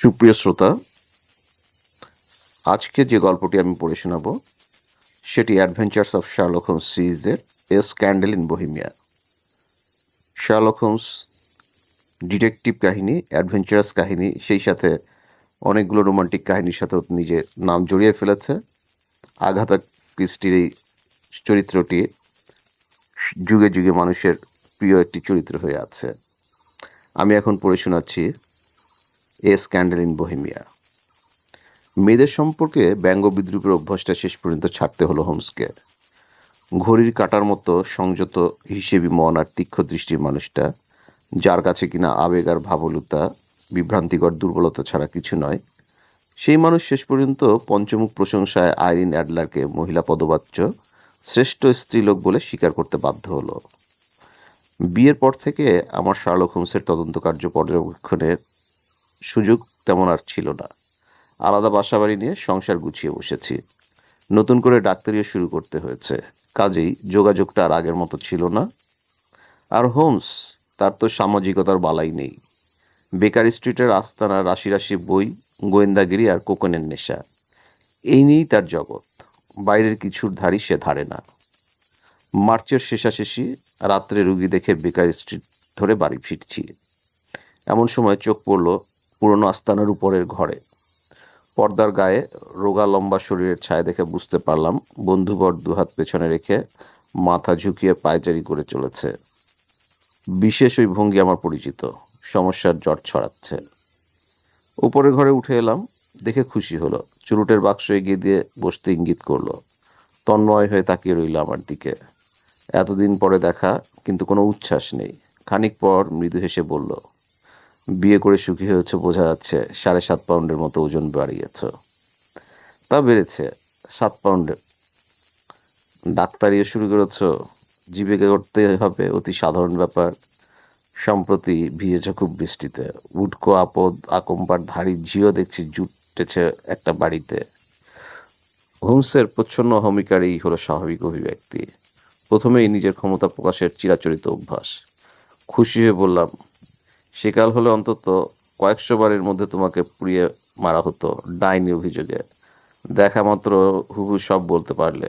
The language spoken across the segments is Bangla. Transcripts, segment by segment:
সুপ্রিয় শ্রোতা, আজকে যে গল্পটি আমি পড়ে শোনাব, সেটি অ্যাডভেঞ্চার্স অফ শার্লক হোমস সিরিজের a scandal in Bohemia Sherlock Holmes detective কাহিনী, অ্যাডভেঞ্চারাস কাহিনী, সেই সাথে অনেকগুলো রোমান্টিক কাহিনীর সাথে নিজের নাম জড়িয়ে ফেলেছে। আঘাতা ক্রিস্টির এই চরিত্রটি যুগে যুগে মানুষের প্রিয় একটি চরিত্র হয়ে আছে। আমি এখন পড়ে শোনাচ্ছি এ স্ক্যান্ডেল ইন বহিমিয়া। মেয়েদের সম্পর্কে ব্যঙ্গ বিদ্রুপের অভ্যাসটা শেষ পর্যন্ত ছাড়তে হলো হোমসকে। ঘড়ির কাটার মতো সংযত হিসেবি মন আর তীক্ষ্ণ দৃষ্টির মানুষটা, যার কাছে কিনা আবেগ আর ভাবলুতা, বিভ্রান্তিকর দুর্বলতা ছাড়া কিছু নয়, সেই মানুষ শেষ পর্যন্ত পঞ্চমুখ প্রশংসায় আইরিন অ্যাডলারকে মহিলা পদবাচ্য, শ্রেষ্ঠ স্ত্রীলোক বলে স্বীকার করতে বাধ্য হলো। বিয়ের পর থেকে আমার শার্লক হোমসের তদন্ত কার্য পর্যবেক্ষণের সুযোগ তেমন আর ছিল না। আলাদা বাসা বাড়ি নিয়ে সংসার গুছিয়ে বসেছি। নতুন করে ডাক্তারিও শুরু করতে হয়েছে। কাজেই যোগাযোগটা আর আগের মতো ছিল না। আর হোমস, তার তো সামাজিকতার বালাই নেই। বেকার স্ট্রিটের আস্তানা রাশি রাশি বই, গোয়েন্দাগিরি আর কোকনের নেশা। এই নিয়েই তার জগৎ। বাইরের কিছুর ধারই সে ধারে না। মার্চের শেষাশেষি রাত্রে রুগী দেখে বেকার স্ট্রিট ধরে বাড়ি ফিরছি। এমন সময় চোখ পড়ল পুরনো আস্তানার উপরের ঘরে। পর্দার গায়ে রোগা লম্বা শরীরের ছায়া দেখে বুঝতে পারলাম বন্ধুবর দুহাত পেছনে রেখে মাথা ঝুঁকিয়ে পায়চারি করে চলেছে। বিশেষ ওই ভঙ্গি আমার পরিচিত, সমস্যার জট ছড়াচ্ছে। উপরের ঘরে উঠে এলাম, দেখে খুশি হলো। চুরুটের বাক্স এগিয়ে দিয়ে বসতে ইঙ্গিত করল। তন্ময় হয়ে তাকিয়ে রইল আমার দিকে। এতদিন পরে দেখা, কিন্তু কোনো উচ্ছ্বাস নেই। খানিক পর মৃদু হেসে বলল বিয়ে করে সুখী হয়েছে বোঝা যাচ্ছে সাড়ে সাত পাউন্ডের মতো ওজন বাড়িয়েছ। তা বেড়েছে, সাত পাউন্ডের ডাক্তারিও শুরু করেছ, জীবিকা করতে হবে, অতি সাধারণ ব্যাপার। সম্প্রতি ভিজেছ খুব বৃষ্টিতে, উটকো, আপদ, আকম্পার ধাড়ি, ঝিও দেখছি জুটেছে একটা বাড়িতে। হোমসের প্রচ্ছন্ন অহমিকারই হলো স্বাভাবিক অভিব্যক্তি। প্রথমেই নিজের ক্ষমতা প্রকাশের চিরাচরিত অভ্যাস। খুশি হয়ে বললাম সেকাল হলে অন্তত কয়েকশো বারের মধ্যে তোমাকে পুড়িয়ে মারা হতো ডাইনি অভিযোগে। দেখা মাত্র হুহু সব বলতে পারলে।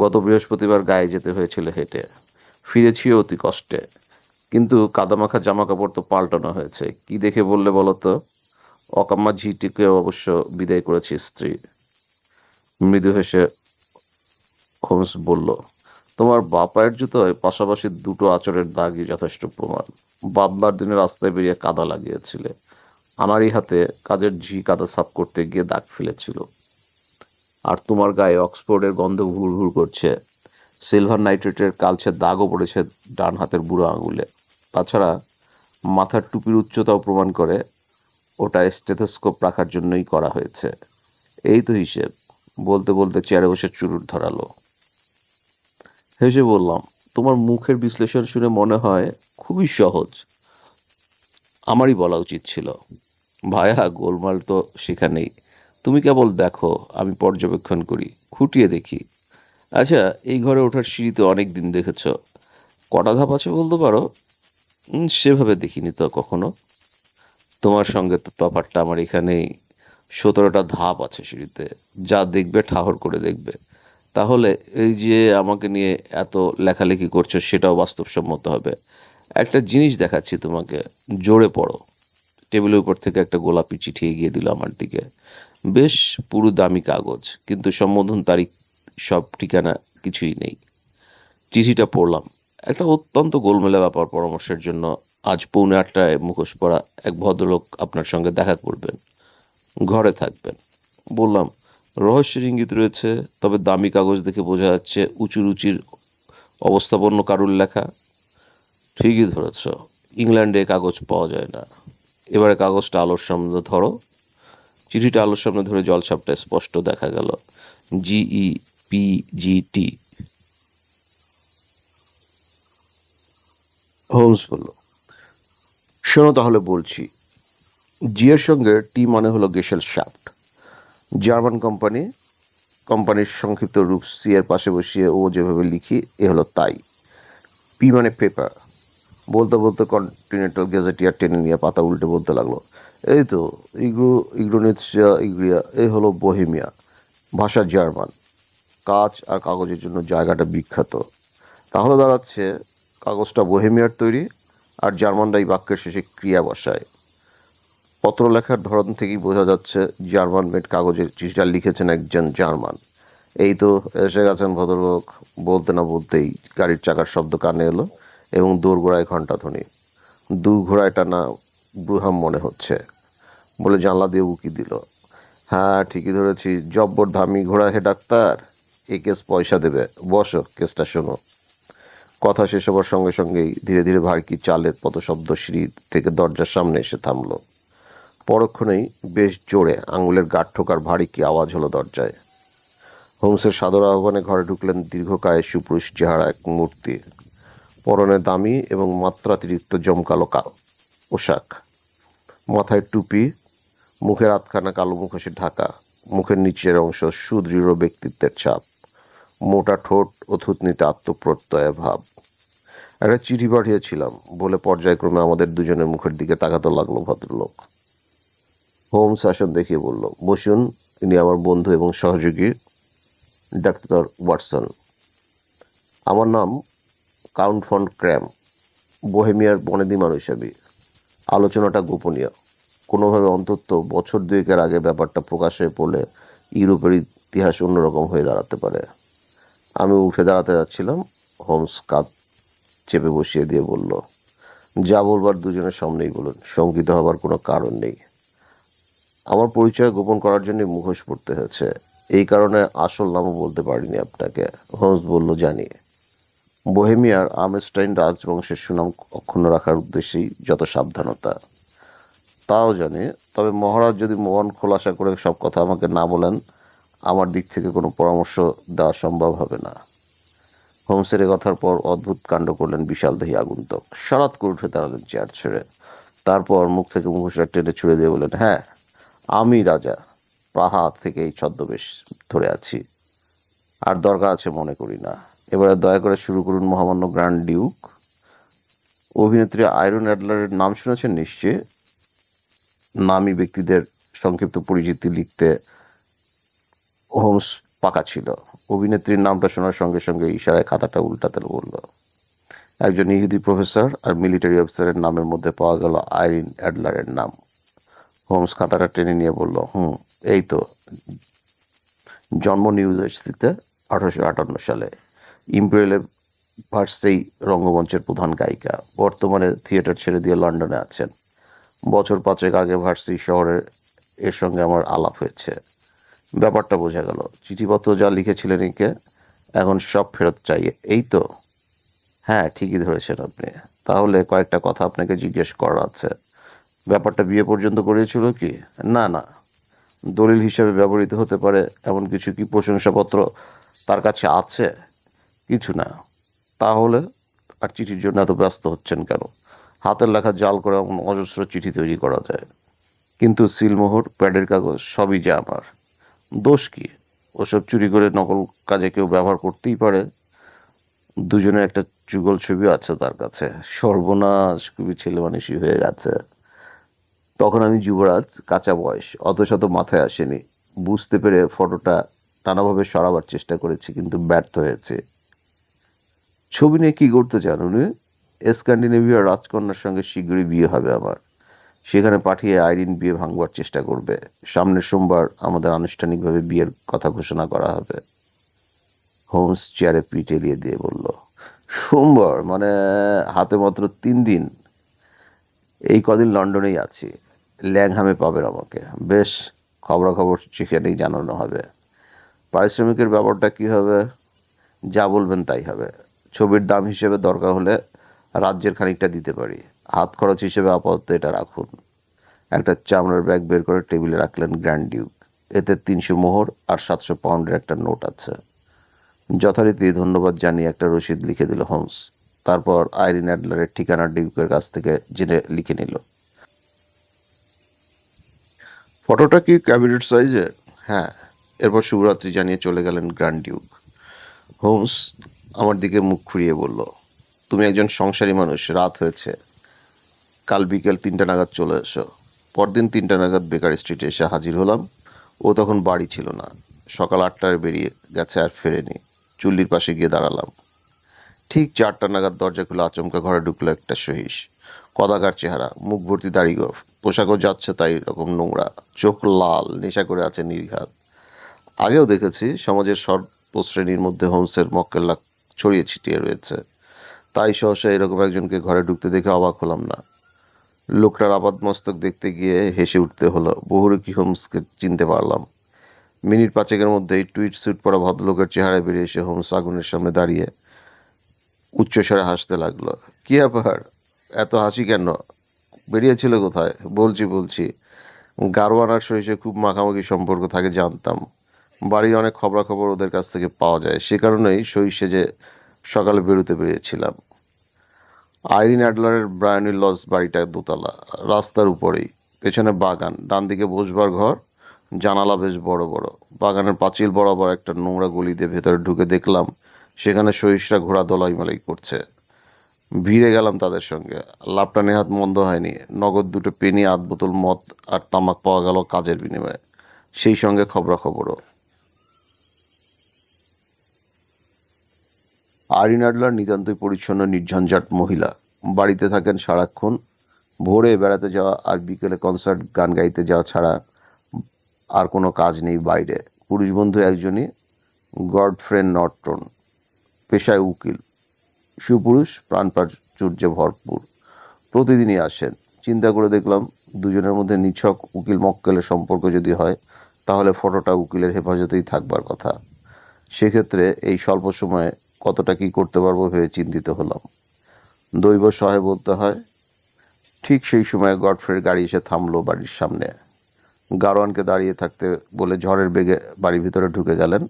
গত বৃহস্পতিবার গায়ে যেতে হয়েছিল হেঁটে। ফিরেছিও অতি কষ্টে। কিন্তু কাদামাখা জামা কাপড় তো পাল্টানো হয়েছে। কি দেখে বললে বলো তো? অকাম্মা ঝিটিকে অবশ্য বিদায় করেছে স্ত্রী। মৃদু হেসে হোমস বলল, তোমার বাপায়ের জুতোয় পাশাপাশি দুটো আচরের দাগই যথেষ্ট প্রমাণ। বাদলার দিনে রাস্তায় বেরিয়ে কাদা লাগিয়েছিলে। আমারই হাতে কাজের ঝি কাদা সাফ করতে গিয়ে দাগ ফেলেছিল। আর তোমার গায়ে অক্সফোর্ডের গন্ধ ঘুর ঘুর করছে। সিলভার নাইট্রেটের কালচে দাগও পড়েছে ডান হাতের বুড়ো আঙুলে। তাছাড়া মাথার টুপির উচ্চতাও প্রমাণ করে ওটা স্টেথোস্কোপ রাখার জন্যই করা হয়েছে। এই তো হিসেব, বলতে বলতে চেয়ারে বসে চুরুট ধরালো। হেসে বললাম, তোমার মুখের বিশ্লেষণ শুনে মনে হয় খুবই সহজ। আমারই বলা উচিত ছিল, ভায়া, গোলমাল তো সেখানেই। তুমি কেবল দেখো, আমি পর্যবেক্ষণ করি, খুঁটিয়ে দেখি। আচ্ছা এই ঘরে ওঠার সিঁড়িতে অনেক দিন দেখেছ। কটা ধাপ আছে বলতে পারো? সেভাবে দেখিনি তো কখনো। তোমার সঙ্গে তো তফাৎটা আমার এখানেই। সতেরোটা ধাপ আছে সিঁড়িতে। যা দেখবে, ঠাহর করে দেখবে। তাহলে এই যে আমাকে নিয়ে এত লেখালেখি করছ, সেটাও বাস্তবসম্মত হবে। একটা জিনিস দেখাচ্ছি তোমাকে। জোরে পড়ো। টেবিলের উপর থেকে একটা গোলাপি চিঠি এগিয়ে দিল আমার দিকে। বেশ পুরো দামি কাগজ, কিন্তু সম্বোধন তারিখ সব ঠিকানা কিছুই নেই। চিঠিটা পড়লাম। একটা অত্যন্ত গোলমেলা ব্যাপার পরামর্শের জন্য আজ পৌনে আটটায় মুখোশ পরা এক ভদ্রলোক আপনার সঙ্গে দেখা করবেন। ঘরে থাকবেন। বললাম, রহস্যের ইঙ্গিত রয়েছে, তবে দামি কাগজ দেখে বোঝা যাচ্ছে উঁচু রুচির অবস্থাপন্ন কারুর লেখা। ঠিকই ধরেছ। ইংল্যান্ডে কাগজ পাওয়া যায় না। এবারে কাগজটা আলোর সামনে ধরো। চিঠিটা আলোর সামনে ধরে জলছাপটা স্পষ্ট দেখা গেল। G P G T Holmes বলল, শোনো তাহলে বলছি। জিয়ের সঙ্গে টি মানে হলো গেসেল শাফট জার্মান কোম্পানি, কোম্পানির সংক্ষিপ্ত রূপ সি এর পাশে বসিয়ে ও যেভাবে লিখি, এ হলো তাই। পি মানে পেপার বলতে বলতে কন্টিনেন্টাল গেজেটিয়ার টেনে নিয়ে পাতা উল্টে বলতে লাগল। এই তো, ইগ্রু ইগ্রোনেৎসিয়া ইগ্রিয়া, এই হলো বোহেমিয়া, ভাষা জার্মান। কাজ আর কাগজের জন্য জায়গাটা বিখ্যাত। তাহলে দাঁড়াচ্ছে কাগজটা বোহেমিয়ার তৈরি আর জার্মানরা এই বাক্যের শেষে ক্রিয়া বসায়। পত্র লেখার ধরন থেকেই বোঝা যাচ্ছে জার্মান মেড কাগজের চিঠিটা লিখেছেন একজন জার্মান। এই তো, এসে গেছেন ভদ্রলোক, বলতে না বলতেই গাড়ির চাকার শব্দ কানে এলো। এবং দোরগোড়ায় ঘণ্টা ধ্বনি। দু ঘোড়ায় টানা ব্রুহাম মনে হচ্ছে। বলে জানলা দিয়ে উকি দিল। হ্যাঁ ঠিকই ধরেছি। জব্বর ধামি ঘোড়া হে ডাক্তার। এ কেস পয়সা দেবে। বসো, কেসটা শোনো। কথা শেষ হবার সঙ্গে সঙ্গেই ধীরে ধীরে ভারকি চালের পদশব্দ সিঁড়ি থেকে দরজার সামনে এসে থামল। পরক্ষণেই বেশ জোরে আঙুলের গাঁট ঠোকার ভারী কি আওয়াজ হলো দরজায়। হোমসের সাদর আহ্বানে ঘরে ঢুকলেন দীর্ঘকায় সুপুরুষ চেহারা এক মূর্তি। পরনে দামি এবং মাত্রাতিরিক্ত জমকালো পোশাক। মাথায় টুপি, মুখের আধখানা কালো মুখোশে ঢাকা, মুখের নিচের অংশ সুদৃঢ় ব্যক্তিত্বের ছাপ, মোটা ঠোঁট ও থুতনিতে আত্মপ্রত্যয় ভাব। একটা চিঠি পাঠিয়েছিলাম, বলে পর্যায়ক্রমে আমাদের দুজনের মুখের দিকে তাকাতে লাগল ভদ্রলোক। হোমস আসন দেখিয়ে বলল, বসুন, ইনি আমার বন্ধু এবং সহযোগী, ডাক্তার ওয়াটসন। আমার নাম কাউন্ট ফন ক্র্যাম, বোহেমিয়ার বনেদি মানুষ আমি আলোচনাটা গোপনীয়। কোনোভাবে অন্তত বছর দুয়েকের আগে ব্যাপারটা প্রকাশ হয়ে পড়লে ইউরোপের ইতিহাস অন্যরকম হয়ে দাঁড়াতে পারে। আমি উঠে দাঁড়াতে যাচ্ছিলাম, হোমস কাঁধ চেপে বসিয়ে দিয়ে বলল, যা বলবার দুজনের সামনেই বলুন, শঙ্কিত হবার কোনো কারণ নেই। আমার পরিচয় গোপন করার জন্য মুখোশ পড়তে হয়েছে। এই কারণে আসল নামও বলতে পারিনি আপনাকে। হোমস বলল, জানি। বোহেমিয়ার আমেস্টাইন রাজবংশের সুনাম অক্ষুণ্ণ রাখার উদ্দেশ্যেই যত সাবধানতা তাও জানে, তবে মহারাজ যদি মন খোলাসা করে সব কথা আমাকে না বলেন, আমার দিক থেকে কোনো পরামর্শ দেওয়া সম্ভব হবে না। হোমসের কথার পর অদ্ভুত কাণ্ড করলেন বিশাল দেহী আগন্তুক। সারাত করে উঠে দাঁড়ালেন চেয়ার ছেড়ে। তারপর মুখ থেকে মুখোশটা টেনে ছুড়ে দিয়ে বললেন হ্যাঁ আমি রাজা। প্রাহা থেকে এই ছদ্মবেশ ধরে আছি। আর দরকার আছে মনে করি না। এবারে দয়া করে শুরু করুন মহামান্য গ্র্যান্ড ডিউক। অভিনেত্রী আয়রন অ্যাডলারের নাম শুনেছেন নিশ্চয়ই? নামী ব্যক্তিদের সংক্ষিপ্ত পরিচিতি লিখতে হোমস পাকা ছিল। অভিনেত্রীর নামটা শোনার সঙ্গে সঙ্গে ইশারায় খাতাটা উল্টাতে বলল। একজন ইহুদি প্রফেসর আর মিলিটারি অফিসারের নামের মধ্যে পাওয়া গেল আইরিন অ্যাডলারের নাম। হোমস খাতাটা টেনে নিয়ে বলল, হুম, এই তো। জন্ম নিউ জার্সিতে আঠারোশো আটান্ন সালে। ইম্পেরিয়াল ভার্সেই রঙ্গমঞ্চের প্রধান গায়িকা। বর্তমানে থিয়েটার ছেড়ে দিয়ে লন্ডনে আছেন। বছর পাঁচেক আগে ভার্সি শহরে এর সঙ্গে আমার আলাপ হয়েছে। ব্যাপারটা বোঝা গেল। চিঠিপত্র যা লিখেছিলেন একে, এখন সব ফেরত চাই। এই তো? হ্যাঁ ঠিকই ধরেছেন আপনি। তাহলে কয়েকটা কথা আপনাকে জিজ্ঞেস করা আছে। ব্যাপারটা বিয়ে পর্যন্ত করিয়েছিল কি? না না। দলিল হিসেবে ব্যবহৃত হতে পারে এমন কিছু কি প্রশংসাপত্র তার কাছে আছে? কিছু না। তাহলে আর চিঠির জন্য এত ব্যস্ত হচ্ছেন কেন? হাতের লেখা জাল করে এমন অজস্র চিঠি তৈরি করা যায়। কিন্তু সিলমোহর, প্যাডের কাগজ সবই যে আমার। দোষ কি? ওসব চুরি করে নকল কাজে কেউ ব্যবহার করতেই পারে। দুজনের একটা যুগল ছবি আছে তার কাছে। সর্বনাশ, খুবই ছেলে মানুষই হয়ে গেছে। তখন আমি যুবরাজ, কাঁচা বয়স, অত শত মাথায় আসেনি। বুঝতে পেরে ফটোটা নানাভাবে সরাবার চেষ্টা করেছি, কিন্তু ব্যর্থ হয়েছে। ছবি নিয়ে কি করতে চান? উনি স্ক্যান্ডিনেভিয়ার রাজকন্যার সঙ্গে শীঘ্রই বিয়ে হবে আমার। সেখানে পাঠিয়ে আইরিন বিয়ে ভাঙবার চেষ্টা করবে। সামনের সোমবার আমাদের আনুষ্ঠানিকভাবে বিয়ের কথা ঘোষণা করা হবে। হোমস চেয়ারে পিঠ এলিয়ে দিয়ে বলল, সোমবার? মানে হাতে মাত্র তিন দিন। এই কদিন লন্ডনেই আছি। ল্যাংহামে পাবেন আমাকে। বেশ, খবরাখবর সেখানেই জানানো হবে। পারিশ্রমিকের ব্যাপারটা কি হবে? যা বলবেন তাই হবে। ছবির দাম হিসেবে দরকার হলে রাজ্যের খানিকটা দিতে পারি। হাত খরচ হিসেবে আপাতত এটা রাখুন। একটা চামড়ার ব্যাগ বের করে টেবিলে রাখলেন গ্র্যান্ড ডিউক। এতে তিনশো মোহর আর সাতশো পাউন্ডের একটা নোট আছে। যথারীতি ধন্যবাদ জানিয়ে একটা রসিদ লিখে দিল হোমস। তারপর আইরিন অ্যাডলারের ঠিকানা ডিউকের কাছ থেকে জেনে লিখে নিল। ফটোটা কি ক্যাবিনেট সাইজের? হ্যাঁ এরপর শুভরাত্রি জানিয়ে চলে গেলেন গ্র্যান্ড ডিউক। হোমস আমার দিকে মুখ ঘুরিয়ে বলল, তুমি একজন সংসারী মানুষ, রাত হয়েছে। কাল বিকেল তিনটা নাগাদ চলে এসো। পরদিন তিনটা নাগাদ বেকার স্ট্রিটে এসে হাজির হলাম। ও তখন বাড়ি ছিল না। সকাল আটটায় বেরিয়ে গেছে আর ফেরেনি। চুল্লির পাশে গিয়ে দাঁড়ালাম। ঠিক চারটা নাগাদ দরজা খুলে আচমকা ঘরে ঢুকলো একটা সহিস। কদাকার চেহারা, মুখ ভর্তি দাড়ি গোফ। পোশাকও যাচ্ছে তাই রকম নোংরা। চোখ লাল, নেশা করে আছে নির্ঘাত। আগেও দেখেছি সমাজের সর্বশ্রেণীর মধ্যে হোমসের মক্কেল্লা ছড়িয়ে ছিটিয়ে রয়েছে। তাই সহসা এরকম একজনকে ঘরে ঢুকতে দেখে অবাক হলাম না। লোকটার আপাদ মস্তক দেখতে গিয়ে হেসে উঠতে হলো। বহুরূপী হোমসকে চিনতে পারলাম। মিনিট পাঁচেকের মধ্যেই টুইট স্যুট পরা ভদ্রলোকের চেহারায় বেরিয়ে এসে হোমস আগুনের সামনে দাঁড়িয়ে উচ্চস্বরে হাসতে লাগল। কি ব্যাপার? এত হাসি কেন? বেরিয়েছিল কোথায়? বলছি বলছি। গারোয়ান আর সহিসে খুব মাখামাখি সম্পর্ক থাকে, জানতাম। বাড়ির অনেক খবরাখবর ওদের কাছ থেকে পাওয়া যায়। সে কারণেই সহিসে যে সকালে বেরোতে বেরিয়েছিলাম। আইরিন অ্যাডলারের ব্রায়ানি লজ বাড়িটা দোতলা, রাস্তার উপরেই। পেছনে বাগান ডান দিকে বসবার ঘর, জানালা বেশ বড় বড়। বাগানের পাঁচিল বরাবর একটা নোংরা গলি দিয়ে ভেতরে ঢুকে দেখলাম, সেখানে সহিসরা ঘোড়া দলাই মালাই করছে। ভিড়ে গেলাম তাদের সঙ্গে। লাভটা নেহাত মন্দ হয়নি। নগদ দুটো পেনি আধ বোতল মদ আর তামাক পাওয়া গেল কাজের বিনিময়ে। সেই সঙ্গে খবরাখবরও। আরিন আডলার নিতান্তই পরিচ্ছন্ন, নির্ঝঞ্ঝাট মহিলা। বাড়িতে থাকেন সারাক্ষণ। ভোরে বেড়াতে যাওয়া আর বিকেলে কনসার্ট গান গাইতে যাওয়া ছাড়া আর কোনো কাজ নেই বাইরে। পুরুষ বন্ধু একজনই, গডফ্রেন্ড নর্টন, পেশায় উকিল। সুপুরুষ প্রাণ প্রাচুর্যে ভরপুর। প্রতিদিনই আসেন। চিন্তা করে দেখলাম দুজনের মধ্যে নিছক উকিল মক্কেলের সম্পর্ক যদি হয়, তাহলে ফটোটা উকিলের হেফাজতেই থাকবার কথা। সেক্ষেত্রে এই স্বল্প সময়ে কতটা কি করতে পারব ভেবে চিন্তিত হলাম। দৈব সহায় বলতে হয়, ঠিক সেই সময় গডফ্রের গাড়ি এসে থামলো বাড়ির সামনে। গারোয়ানকে দাঁড়িয়ে থাকতে বলে ঝড়ের বেগে বাড়ির ভিতরে ঢুকে গেলেন।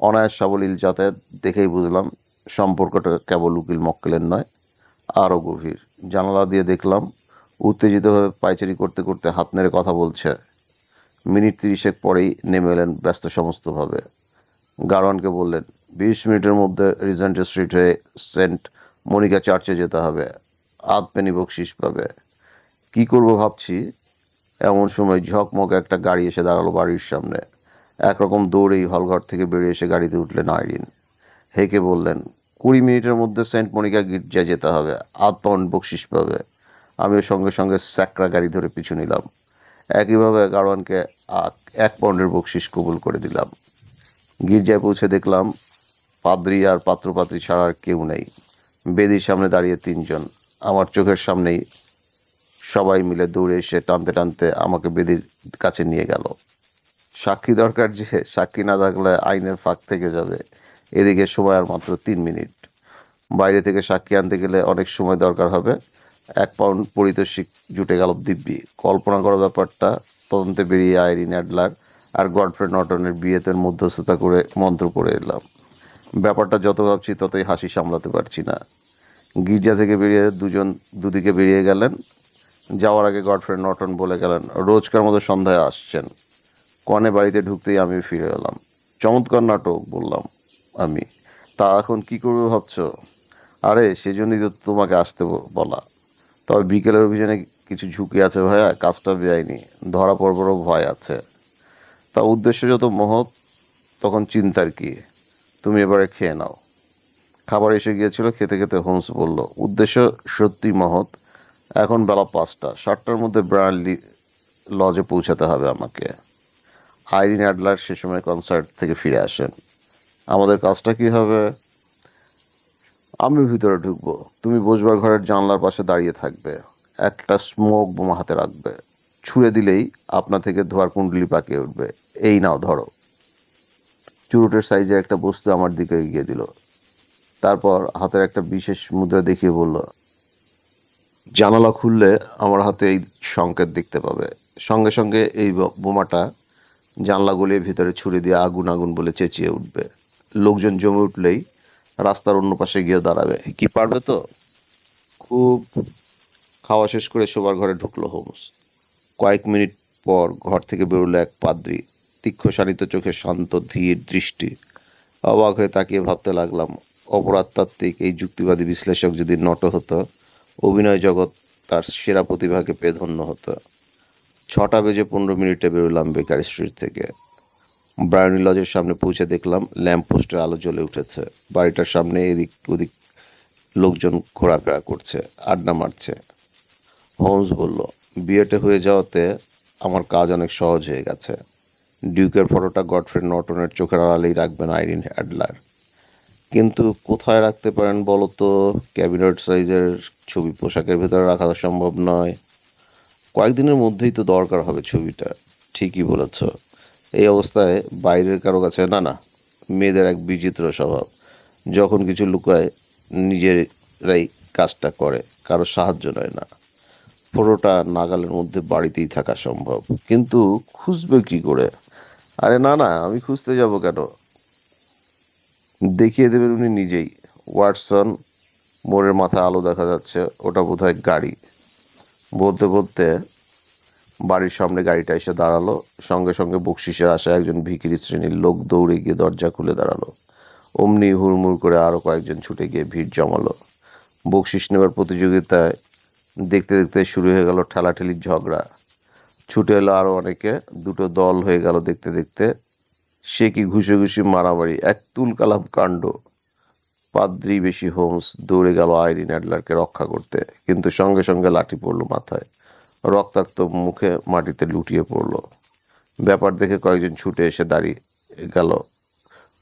অনায়াস সাবলীল যাতায়াত দেখেই বুঝলাম, সম্পর্কটা কেবল উকিল মক্কেলের নয়, আরও গভীর। জানালা দিয়ে দেখলাম উত্তেজিতভাবে পায়চারি করতে করতে হাত নেড়ে কথা বলছে। মিনিট তিরিশেক পরেই নেমে এলেন ব্যস্ত সমস্তভাবে। গারোয়ানকে বললেন বিশ মিনিটের মধ্যে রিজেন্ট স্ট্রিট হয়ে সেন্ট মনিকা চার্চে যেতে হবে। আধ পেনি বকশিস পাবে। কি করব ভাবছি? এমন সময় ঝকমক একটা গাড়ি এসে দাঁড়াল বাড়ির সামনে। একরকম দৌড়েই হলঘর থেকে বেরিয়ে এসে গাড়িতে উঠলেন আইরিন। হেকে বললেন, কুড়ি মিনিটের মধ্যে সেন্ট মনিকা গির্জায় যেতে হবে। আধ পাউন্ড বকশিস পাবে। আমিও সঙ্গে সঙ্গে স্যাকরা গাড়ি ধরে পিছু নিলাম। একইভাবে গাড়োয়ানকে এক পাউন্ডের বকশিস কবুল করে দিলাম। গির্জায় পৌঁছে দেখলাম পাদ্রি আর পাত্রপাত্রী ছাড়া আর কেউ নেই। বেদির সামনে দাঁড়িয়ে তিনজন। আমার চোখের সামনেই সবাই মিলে দৌড়ে এসে টানতে টানতে আমাকে বেদির কাছে নিয়ে গেল। সাক্ষী দরকার যে, সাক্ষী না থাকলে আইনের ফাঁক থেকে যাবে। এদিকে সময় আর মাত্র তিন মিনিট। বাইরে থেকে সাক্ষী আনতে গেলে অনেক সময় দরকার হবে। এক পাউন্ড পরিতোষিক জুটে গেল দিব্যি। কল্পনা করা ব্যাপারটা, তদন্তে বেরিয়ে আইরিন অ্যাডলার আর গডফ্রে নটনের বিয়েতে মধ্যস্থতা করে মন্ত্র করে এলাম। ব্যাপারটা যত ভাবছি ততই হাসি সামলাতে পারছি না। গির্জা থেকে বেরিয়ে দুজন দুদিকে বেরিয়ে গেলেন। যাওয়ার আগে গডফ্রেন্ড নটন বলে গেলেন, রোজকার মতো সন্ধ্যায় আসছেন। কনে বাড়িতে ঢুকতেই আমি ফিরে এলাম। চমৎকার নাটক, বললাম আমি। তা এখন কি করবে ভাবছ? আরে, সেজন্যই তো তোমাকে আসতে বলা। তবে বিকেলের অভিযানে কিছু ঝুঁকি আছে ভাইয়া, কাজটা বেআইনি ধরা পড়বারও ভয় আছে। তা উদ্দেশ্য যত মহৎ, তখন চিন্তার কি? তুমি এবারে খেয়ে নাও। খাবার এসে গিয়েছিল, খেতে খেতে হোমস বলল, উদ্দেশ্য সত্যি মহৎ। এখন বেলা পাঁচটা, সাতটার মধ্যে ব্রায়ানলি লজে পৌঁছাতে হবে আমাকে। আইরিন অ্যাডলার সে সময় কনসার্ট থেকে ফিরে আসেন। আমাদের কাজটা কি হবে? আমি ভিতরে ঢুকবো। তুমি বসবার ঘরের জানলার পাশে দাঁড়িয়ে থাকবে। একটা স্মোক বোমা হাতে রাখবে। ছুঁড়ে দিলেই আপনা থেকে ধোয়ার কুণ্ডলি পাকিয়ে উঠবে। এই নাও ধরো। চুরুটের সাইজের একটা বস্তু আমার দিকে এগিয়ে দিল। তারপর হাতের একটা বিশেষ মুদ্রা দেখিয়ে বলল, জানালা খুললে আমার হাতে এই সংকেত দেখতে পাবে। সঙ্গে সঙ্গে এই বোমাটা জানলা গলিয়ে ভিতরে ছুড়ে দিয়ে আগুন আগুন বলে চেঁচিয়ে উঠবে। লোকজন জমে উঠলেই রাস্তার অন্য পাশে গিয়ে দাঁড়াবে। কি পারবে তো? খুব খাওয়া শেষ করে শোবার ঘরে ঢুকলো হোমস। কয়েক মিনিট পর ঘর থেকে বেরোলো এক পাদ্রী। তীক্ষ্ণ শানিত চোখে শান্ত, ধীর দৃষ্টি। অবাক হয়ে তাকিয়ে ভাবতে লাগলাম, অপরাধতাত্ত্বিক এই যুক্তিবাদী বিশ্লেষক যদি নট হতো, অভিনয় জগৎ তার সেরা প্রতিভাকে পেয়ে ধন্য হতো। ছটা বেজে পনেরো মিনিটে বেরোলাম বেকার স্ট্রিট থেকে। ব্রায়নি লজের সামনে পৌঁছে দেখলাম, ল্যাম্প পোস্টের আলো জ্বলে উঠেছে। বাড়িটার সামনে এদিক ওদিক লোকজন ঘোরাফেরা করছে, আড্ডা মারছে। হোমস বলল, বিয়েটা হয়ে যাওয়াতে আমার কাজ অনেক সহজ হয়ে গেছে। ডিউকের ফটোটা গডফ্রেড নটনের চোখের আড়ালেই রাখবেন আইরিন হ্যাডলার কিন্তু কোথায় রাখতে পারেন বলো তো ক্যাবিনেট সাইজের ছবি পোশাকের ভেতরে রাখা সম্ভব নয়। কয়েকদিনের মধ্যেই তো দরকার হবে ছবিটা, ঠিকই বলেছ। এই অবস্থায় বাইরের কারও কাছে, না না, মেয়েদের এক বিচিত্র স্বভাব। যখন কিছু লুকায়, নিজেরাই কাজটা করে, কারও সাহায্য নয় না। ফটোটা নাগালের মধ্যে বাড়িতেই থাকা সম্ভব। কিন্তু খুঁজবে কি করে? আরে না না, আমি খুঁজতে যাব কেন? দেখিয়ে দেবেন উনি নিজেই। ওয়াটসন, মোড়ের মাথায় আলো দেখা যাচ্ছে, ওটা বোধহয় গাড়ি। বলতে বলতে বাড়ির সামনে গাড়িটা এসে দাঁড়াল, সঙ্গে সঙ্গে বকশিসের আশায় একজন ভিখিরি শ্রেণির লোক দৌড়ে গিয়ে দরজা খুলে দাঁড়াল। অমনি হুড়মুড় করে আরও কয়েকজন ছুটে গিয়ে ভিড় জমালো। বকশিস নেবার প্রতিযোগিতায় দেখতে দেখতে শুরু হয়ে গেল ঠেলাঠেলির ঝগড়া। ছুটে এলো আরও অনেকে। দুটো দল হয়ে গেল দেখতে দেখতে। সে কি ঘুষে ঘুষি মারামারি, এক তুলকালাম কাণ্ড। পাদ্রি বেশি হোমস দৌড়ে গেল আইরিন অ্যাডলারকে রক্ষা করতে, কিন্তু সঙ্গে সঙ্গে লাঠি পড়ল মাথায়। রক্তাক্ত মুখে মাটিতে লুটিয়ে পড়ল। ব্যাপার দেখে কয়েকজন ছুটে এসে দাঁড়িয়ে গেল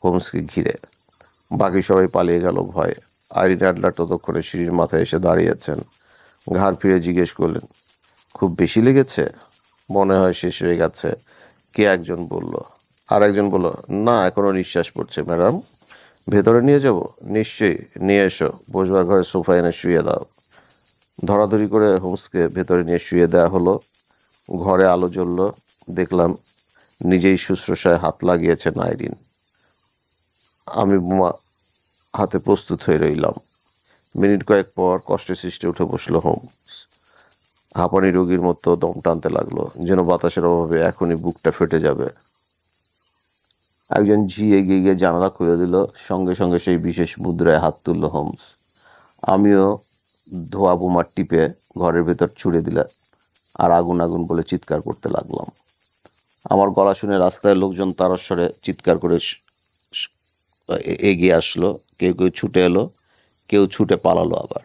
হোমসকে ঘিরে। বাকি সবাই পালিয়ে গেল ভয়ে। আইরিন অ্যাডলার ততক্ষণে সিঁড়ির মাথায় এসে দাঁড়িয়েছেন। ঘাড় ফিরে জিজ্ঞেস করলেন, খুব বেশি লেগেছে? মনে হয় শেষ হয়ে গেছে। কে একজন বলল? আর একজন বলল, না, এখনও নিঃশ্বাস পড়ছে, ম্যাডাম। ভেতরে নিয়ে যাব? নিশ্চয়ই, নিয়ে এসো। বসবার ঘরে সোফা এনে শুয়ে দাও। ধরাধরি করে হোমসকে ভেতরে নিয়ে শুয়ে দেওয়া হলো। ঘরে আলো জ্বললো। দেখলাম নিজেই শুশ্রূষায় হাত লাগিয়েছেন আইরিন আমি বোমা হাতে প্রস্তুত হয়ে রইলাম। মিনিট কয়েক পর কষ্টে সৃষ্টে উঠে বসল হোম। হাঁপানি রোগীর মতো দম টানতে লাগল, যেন বাতাসের অভাবে এখনই বুকটা ফেটে যাবে। একজন ঝি এগিয়ে গিয়ে জানালা খুলে দিল, সঙ্গে সঙ্গে সেই বিশেষ মুদ্রায় হাত তুলল হোমস। আমিও ধোয়া বোমার টিপে ঘরের ভেতর ছুড়ে দিলে, আর আগুন আগুন বলে চিৎকার করতে লাগলাম। আমার গলা শুনে রাস্তায় লোকজন তারস্বরে চিৎকার করে এগিয়ে আসলো, কেউ কেউ ছুটে এলো, কেউ ছুটে পালালো আবার।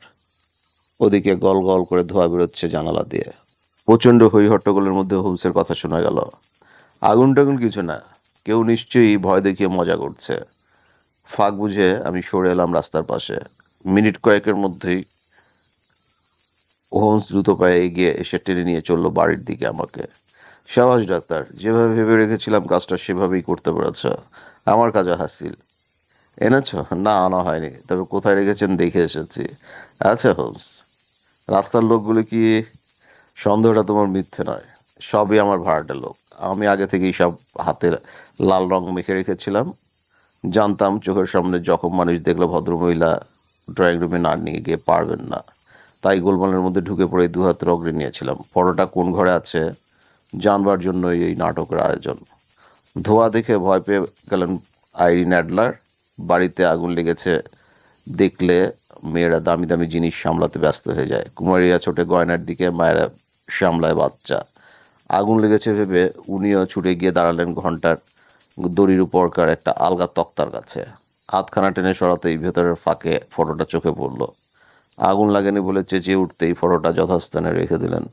ওদিকে গল গল করে ধোয়া বেরোচ্ছে জানালা দিয়ে। প্রচণ্ড হই হট্টগোলের মধ্যে হোমসের কথা শোনা গেল। আগুন টাগুন কিছু না, কেউ নিশ্চয়ই ভয় দেখিয়ে মজা করছে। ফাঁক বুঝে আমি সরে এলাম রাস্তার পাশে। মিনিট কয়েকের মধ্যেই হোমস দ্রুত পায়ে এগিয়ে এসে টেনে নিয়ে চলল বাড়ির দিকে আমাকে। সাবাস ডাক্তার, যেভাবে ভেবে রেখেছিলাম কাজটা সেভাবেই করতে পেরেছ। আমার কাজে হাসিল। এনেছ? না, আনা হয়নি। তবে কোথায় রেখেছেন দেখে এসেছি। আচ্ছা হোমস। রাস্তার লোকগুলো কি সন্দেহটা তোমার মিথ্যে নয়? সবই আমার ভাড়াটের লোক। আমি আগে থেকেই সব হাতে লাল রং মেখে রেখেছিলাম। জানতাম চোখের সামনে যখন মানুষ দেখলে ভদ্রমহিলা ড্রয়িং রুমে না নিয়ে গিয়ে পারবেন না। তাই গোলমালের মধ্যে ঢুকে পড়ে দু হাত রগড়ে নিয়েছিলাম। ফটোটা কোন ঘরে আছে জানবার জন্যই এই নাটকের আয়োজন। ধোয়া দেখে ভয় পেয়ে গেলেন আইরিন অ্যাডলার। বাড়িতে আগুন লেগেছে দেখলে মেয়েরা দামি দামি জিনিস সামলাতে ব্যস্ত হয়ে যায়। কুমারীরা ছোটে গয়নার দিকে, মায়েরা সামলায় বাচ্চা। আগুন লেগেছে ভেবে উনিও ছুটে গিয়ে দাঁড়ালেন ঘণ্টার দড়ির উপরকার একটা আলগা তক্তার কাছে। হাতখানা টেনে সরাতেই ভেতরের ফাঁকে ফটোটা চোখে পড়ল। আগুন লাগেনি বলে চেঁচিয়ে উঠতেই ফটোটা যথাস্থানে রেখে দিলেন।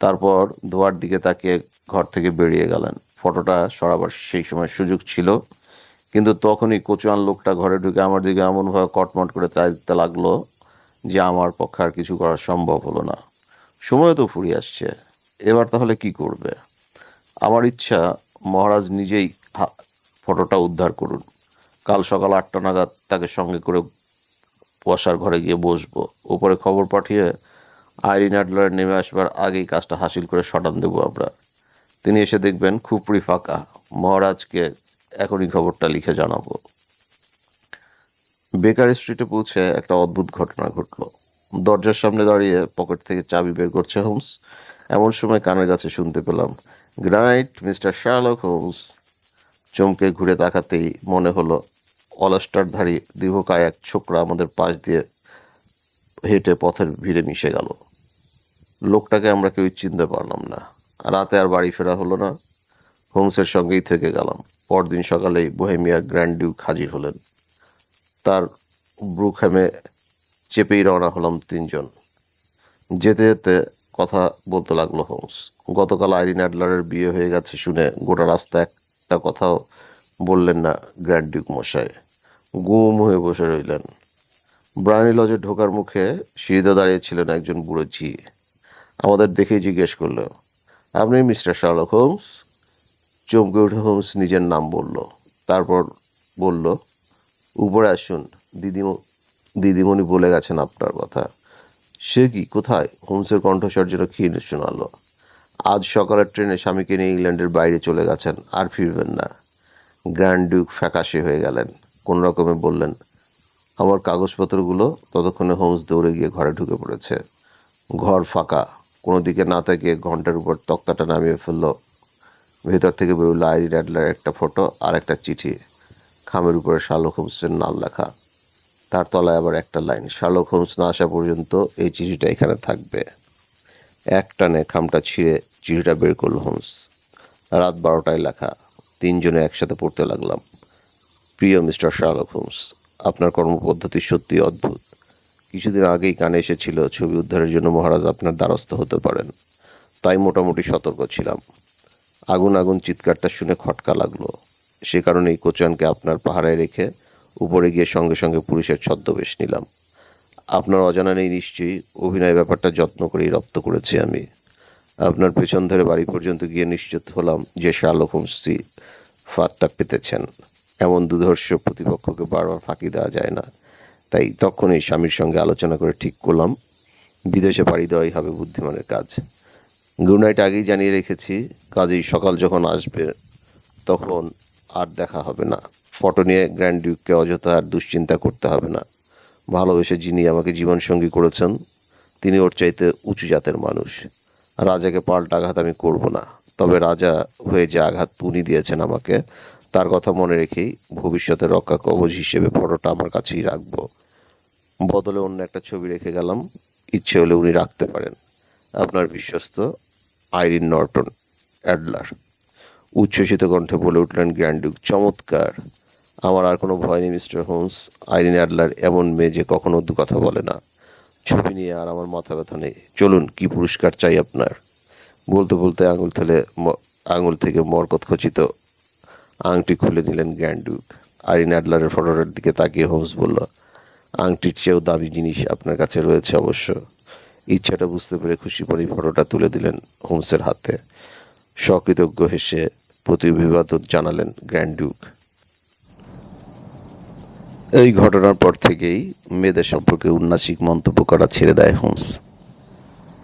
তারপর ধোয়ার দিকে তাকিয়ে ঘর থেকে বেরিয়ে গেলেন। ফটোটা সরাবার সেই সময় সুযোগ ছিল। কিন্তু তখনই কচুয়ান লোকটা ঘরে ঢুকে আমার দিকে এমনভাবে কটমট করে চাইতে লাগল যে আমার পক্ষে আর কিছু করা সম্ভব হলো না। সময় তো ফুরিয়ে আসছে। এবার তাহলে কি করবে? আমার ইচ্ছা, মহারাজ নিজেই ফটোটা উদ্ধার করুন। কাল সকাল আটটা নাগাদ তাকে সঙ্গে করে বসার ঘরে গিয়ে বসবো। উপরে খবর পাঠিয়ে আইরিন অ্যাডলার নেমে আসবার আগেই কাজটা হাসিল করে সটান দেবো আমরা। তিনি এসে দেখবেন খুপড়ি ফাঁকা। মহারাজকে এখনই খবরটা লিখে জানাব। বেকার স্ট্রিটে পৌঁছে একটা অদ্ভুত ঘটনা ঘটলো। দরজার সামনে দাঁড়িয়ে পকেট থেকে চাবি বের করছে হোমস। এমন সময় কানের কাছে শুনতে পেলাম গ্রাইট মিস্টার শার্লক হোমস। চমকে ঘুরে তাকাতেই মনে হলো, অলস্টারধারী দীর্ঘকায় এক ছোকরা আমাদের পাশ দিয়ে হেঁটে পথের ভিড়ে মিশে গেল। লোকটাকে আমরা কেউ চিনতে পারলাম না। রাতে আর বাড়ি ফেরা হলো না। হোমসের সঙ্গেই থেকে গেলাম। পরদিন সকালেই বোহেমিয়ার গ্র্যান্ড ডিউক হাজির হলেন। তার ব্রুকহ্যামে চেপেই রওনা হলাম তিনজন। যেতে যেতে কথা বলতে লাগল হোমস। গতকাল আইরিন অ্যাডলারের বিয়ে হয়ে গেছে শুনে গোটা রাস্তা একটা কথাও বললেন না গ্র্যান্ড ডিউক মশাই। গুম হয়ে বসে রইলেন। ব্রায়ানি লজে ঢোকার মুখে সিঁড়িতে দাঁড়িয়েছিলেন একজন বুড়ো ঝি। আমাদের দেখেই জিজ্ঞেস করল, আপনি মিস্টার শার্লক হোমস? চমকে উঠে হোমস নিজের নাম বলল। তারপর বলল, উপরে আসুন, দিদিম, দিদিমণি বলে গেছেন আপনার কথা। সে কি, কোথায়? হোমসের কণ্ঠস্বর যেন ক্ষীণ শোনালো। আজ সকালের ট্রেনে স্বামীকে নিয়ে ইংল্যান্ডের বাইরে চলে গেছেন, আর ফিরবেন না। গ্র্যান্ড ডিউক ফ্যাকাশে হয়ে গেলেন। কোন রকমে বললেন, আমার কাগজপত্রগুলো ততক্ষণে হোমস দৌড়ে গিয়ে ঘরে ঢুকে পড়েছে। ঘর ফাঁকা। কোনো দিকে না তাকিয়ে ঘণ্টার উপর তক্তাটা নামিয়ে ফেলল। ভেতর থেকে বেরোলো আইরি অ্যাডলার একটা ফটো আর একটা চিঠি। খামের উপরে শার্লক হোমসের নাম লেখা। তার তলায় আবার একটা লাইন, শার্লক হোমস না আসা পর্যন্ত এই চিঠিটা এখানে থাকবে। এক টানে খামটা ছিঁড়ে চিঠিটা বের করল হোমস। রাত বারোটায় লেখা, তিনজনে একসাথে পড়তে লাগলাম। প্রিয় মিস্টার শার্লক হোমস, আপনার কর্মপদ্ধতি সত্যি অদ্ভুত। কিছুদিন আগেই কানে এসেছিল ছবি উদ্ধারের জন্য মহারাজ আপনার দ্বারস্থ হতে পারেন। তাই মোটামুটি সতর্ক ছিলাম। আগুন আগুন চিৎকারটা শুনে খটকা লাগল। সে কারণেই কোচানকে আপনার পাহারায় রেখে উপরে গিয়ে সঙ্গে সঙ্গে পুলিশের ছদ্মবেশ নিলাম। আপনার অজানা নেই নিশ্চয়ই, অভিনয় ব্যাপারটা যত্ন করেই রপ্ত করেছি আমি। আপনার পেছন ধরে বাড়ি পর্যন্ত গিয়ে নিশ্চিত হলাম যে শার্লক হোমসি ফাঁদটা পেতেছেন। এমন দুধর্ষ প্রতিপক্ষকে বারবার ফাঁকি দেওয়া যায় না। তাই তখনই স্বামীর সঙ্গে আলোচনা করে ঠিক করলাম, বিদেশে পাড়ি দেওয়াই হবে বুদ্ধিমানের কাজ। গুড নাইট আগেই জানিয়ে রেখেছি, কাজেই সকাল যখন আসবে তখন আর দেখা হবে না। ফটো নিয়ে গ্র্যান্ড ডিউককে অযথা আর দুশ্চিন্তা করতে হবে না। ভালোবেসে যিনি আমাকে জীবনসঙ্গী করেছেন, তিনি ওর চাইতে উঁচু জাতের মানুষ। রাজাকে পাল্টা আঘাত আমি করব না, তবে রাজা হয়ে যে আঘাত উনি দিয়েছেন আমাকে, তার কথা মনে রেখেই ভবিষ্যতে রক্ষা কবচ হিসেবে ফটোটা আমার কাছেই রাখব। বদলে অন্য একটা ছবি রেখে গেলাম, ইচ্ছে হলে উনি রাখতে পারেন। আপনার বিশ্বস্ত আইরিন নর্টন অ্যাডলার। উচ্ছ্বসিত কণ্ঠে বলে উঠলেন গ্র্যান্ডুক চমৎকার। আমার আর কোনো ভয় নেই, মিস্টার হোমস। আইরিন অ্যাডলার এমন মেয়ে যে কখনো দু কথা বলে না। ছবি নিয়ে আর আমার মাথা ব্যথা নেই। চলুন, কি পুরস্কার চাই আপনার? বলতে বলতে আঙুল থেকে আঙুল থেকে মরকত খচিত আংটি খুলে দিলেন গ্র্যান্ডুক আইরিন অ্যাডলারের ফটোটার দিকে তাকিয়ে হোমস বলল, আংটির চেয়েও দামি জিনিস আপনার কাছে রয়েছে অবশ্য। ইচ্ছাটা বুঝতে পেরে খুশি পরেই ফটোটা তুলে দিলেন হোমসের হাতে। সকৃতজ্ঞ হেসে প্রতি অভিবাদন জানালেন গ্র্যান্ড ডিউক এই ঘটনার পর থেকেই মেয়েদের সম্পর্কে উন্নাসিক মন্তব্য করা ছেড়ে দেয় হোমস।